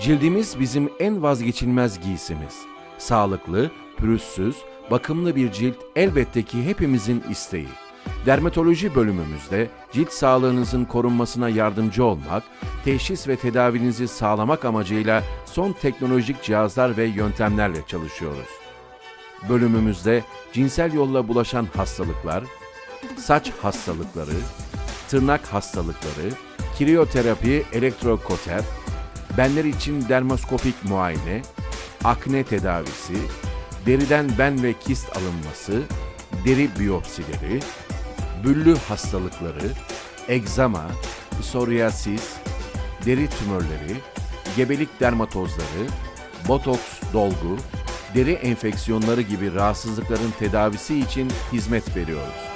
Cildimiz bizim en vazgeçilmez giysimiz. Sağlıklı, pürüzsüz, bakımlı bir cilt elbette ki hepimizin isteği. Dermatoloji bölümümüzde cilt sağlığınızın korunmasına yardımcı olmak, teşhis ve tedavinizi sağlamak amacıyla son teknolojik cihazlar ve yöntemlerle çalışıyoruz. Bölümümüzde cinsel yolla bulaşan hastalıklar, saç hastalıkları, tırnak hastalıkları, krioterapi, elektrokoter, benler için dermoskopik muayene, akne tedavisi, deriden ben ve kist alınması, deri biyopsileri, büllü hastalıkları, egzama, psoriasis, deri tümörleri, gebelik dermatozları, botoks dolgu, deri enfeksiyonları gibi rahatsızlıkların tedavisi için hizmet veriyoruz.